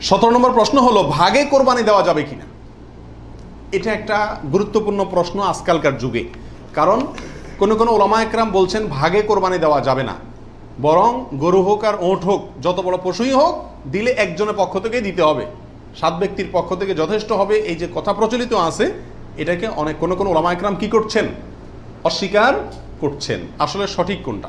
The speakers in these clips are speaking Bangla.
সতেরো নম্বর প্রশ্ন হলো, ভাগে কোরবানি দেওয়া যাবে কিনা? এটা একটা গুরুত্বপূর্ণ প্রশ্ন আজকালকার যুগে। কারণ কোনো কোনো ওলামা একরাম বলছেন, ভাগে কোরবানি দেওয়া যাবে না। বরং গরু হোক আর ওঁট হোক, যত বড় পশুই হোক, দিলে একজনের পক্ষ থেকে দিতে হবে। সাত ব্যক্তির পক্ষ থেকে যথেষ্ট হবে, এই যে কথা প্রচলিত আছে, এটাকে অনেক কোনো কোনো ওলামা একরাম কী করছেন? অস্বীকার করছেন। আসলে সঠিক কোনটা?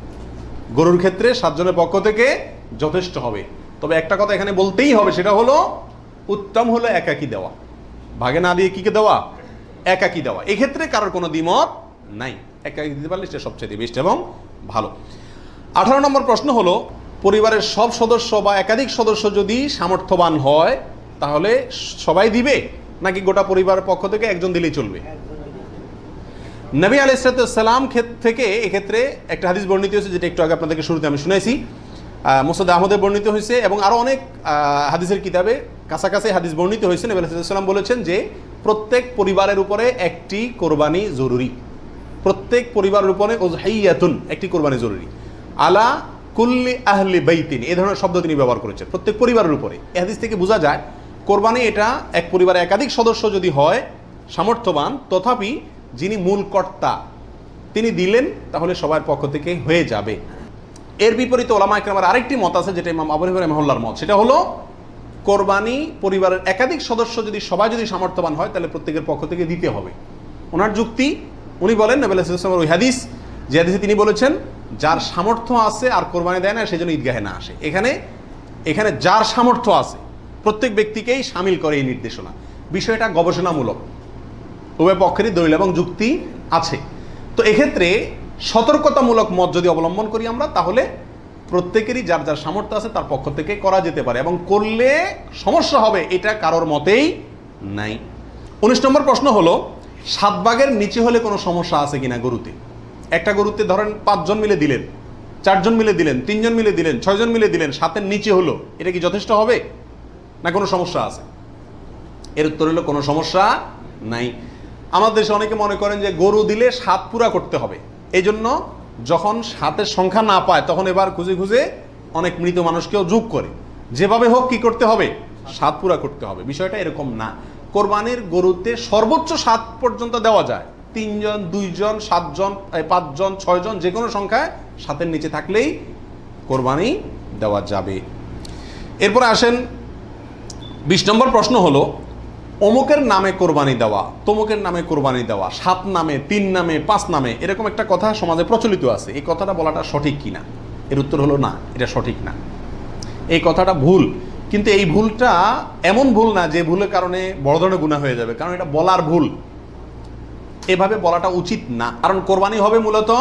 গরুর ক্ষেত্রে সাতজনের পক্ষ থেকে যথেষ্ট হবে। তবে একটা কথা এখানে বলতেই হবে, সেটা হলো উত্তম হলো একাকি দেওয়া। ভাগে না দিয়ে কিকে দেওয়া? একাকি দেওয়া। এক্ষেত্রে কারোর কোনো দ্বিমত নাই। একাকি দিতে পারলে সেটা সবচেয়ে বেস্ট এবং ভালো। আঠারো নম্বর প্রশ্ন হলো, পরিবারের সব সদস্য বা একাধিক সদস্য যদি সামর্থ্যবান হয়, তাহলে সবাই দিবে? নাকি গোটা পরিবারের পক্ষ থেকে একজন দিলেই চলবে? নবী আলাইসালাম থেকে এক্ষেত্রে একটা হাদিস বর্ণিত হয়েছে, যেটা একটু আগে আপনাদেরকে শুরুতে আমি শুনেছি মোসাদ আহমদের বর্ণিত হয়েছে এবং আরও অনেক হাদিসের কিতাবে কাছাকাছি হাদিস বর্ণিত হয়েছে। নবী আলাইসাল্লাম বলেছেন যে, প্রত্যেক পরিবারের উপরে একটি কোরবানি জরুরি। প্রত্যেক পরিবারের উপরে ওজহাইয়াতুন একটি কোরবানি জরুরি। আলা কুল্লি আহলি বাইতিন, এ ধরনের শব্দ তিনি ব্যবহার করেছেন, প্রত্যেক পরিবারের উপরে। এ হাদিস থেকে বোঝা যায়, কোরবানি এটা এক পরিবারে একাধিক সদস্য যদি হয়, সামর্থ্যবান, তথাপি যিনি মূল কর্তা, তিনি দিলেন, তাহলে সবার পক্ষ থেকে হয়ে যাবে। এর বিপরীতে ওলামা একরামের আরেকটি মত আছে, যেটা ইমাম আবু হানিফা রহমাল্লাহর মত। সেটা হলো, কোরবানি পরিবারের একাধিক সদস্য যদি, সবাই যদি সামর্থ্যবান হয়, তাহলে প্রত্যেকের পক্ষ থেকে দিতে হবে। ওনার যুক্তি, উনি বলেন, নবী আলাইসালামের ওই হাদিস, যে হাদিসে তিনি বলেছেন, যার সামর্থ্য আছে আর কোরবানি দেয় না সেজন্য ঈদগাহে না আসে। এখানে এখানে যার সামর্থ্য আছে, প্রত্যেক ব্যক্তিকেই সামিল করে এই নির্দেশনা। বিষয়টা গবেষণামূলক। উভয় পক্ষেরই দলিল এবং যুক্তি আছে। তো এক্ষেত্রে সতর্কতামূলক মত যদি অবলম্বন করি আমরা, তাহলে প্রত্যেকেরই যার যার সামর্থ্য আছে তার পক্ষ থেকে করা যেতে পারে এবং করলে সমস্যা হবে এটা কারোর মতেই নাই। উনিশ নম্বর প্রশ্ন হলো, সাত ভাগের নিচে হলে কোনো সমস্যা আছে কিনা গরুতে? একটা গরুতে ধরেন পাঁচজন মিলে দিলেন, চারজন মিলে দিলেন, তিনজন মিলে দিলেন, ছয়জন মিলে দিলেন, সাতের নিচে হলো, এটা কি যথেষ্ট হবে? না কোনো সমস্যা আছে? এর উত্তর হলো কোনো সমস্যা নাই। আমাদের দেশে অনেকে মনে করেন যে গরু দিলে সাত পুরা করতে হবে। এই জন্য যখন সাতের সংখ্যা না পায়, তখন এবার খুঁজে খুঁজে অনেক মৃত মানুষকেও যোগ করে। যেভাবে হোক কি করতে হবে? সাত পুরা করতে হবে। বিষয়টা এরকম না। কোরবানির গরুতে সর্বোচ্চ সাত পর্যন্ত দেওয়া যায়। তিনজন, দুইজন, সাতজন পাঁচজন, ছয়জন যে কোনো সংখ্যায় সাতের নিচে থাকলেই কোরবানি দেওয়া যাবে। এরপর আসেন বিশ নম্বর প্রশ্ন হলো অমুকের নামে কোরবানি দেওয়া, তমুকের নামে কোরবানি দেওয়া, সাত নামে, তিন নামে, পাঁচ নামে, এরকম একটা কথা সমাজে প্রচলিত আছে। এই কথাটা বলাটা সঠিক কিনা? এর উত্তর হলো না, এটা সঠিক না। এই কথাটা ভুল, কিন্তু এই ভুলটা এমন ভুল না যে ভুলের কারণে বড় ধরনের গুণা হয়ে যাবে, কারণ এটা বলার ভুল। এভাবে বলাটা উচিত না, কারণ কোরবানি হবে মূলত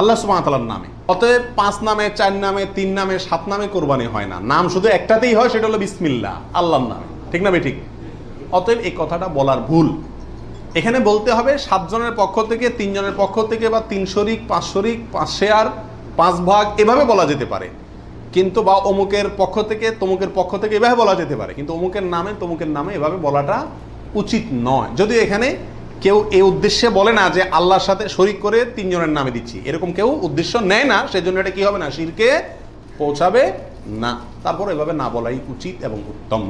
আল্লাহ সুবাহতালার নামে। অতএব পাঁচ নামে, চার নামে, তিন নামে, সাত নামে কোরবানি হয় না। নাম শুধু একটাতেই হয়, সেটা হলো বিসমিল্লা আল্লাহর নামে। ঠিক না ঠিক? অতএব এই কথাটা বলার ভুল। এখানে বলতে হবে সাতজনের পক্ষ থেকে, তিনজনের পক্ষ থেকে বা তিন শরিক, পাঁচ শরিক, পাঁচ শেয়ার, পাঁচ ভাগ, এভাবে বলা যেতে পারে। কিন্তু বা অমুকের পক্ষ থেকে, তমুকের পক্ষ থেকে এভাবে বলা যেতে পারে। কিন্তু অমুকের নামে, তমুকের নামে এভাবে বলাটা উচিত নয়। যদিও এখানে কেউ এই উদ্দেশ্যে বলে না যে আল্লাহর সাথে শরিক করে তিনজনের নামে দিচ্ছি। এরকম কেউ উদ্দেশ্য নেয় না, সেজন্য এটা কি হবে না? শিরকে পৌঁছাবে না। তারপর এভাবে না বলাই উচিত এবং উত্তম।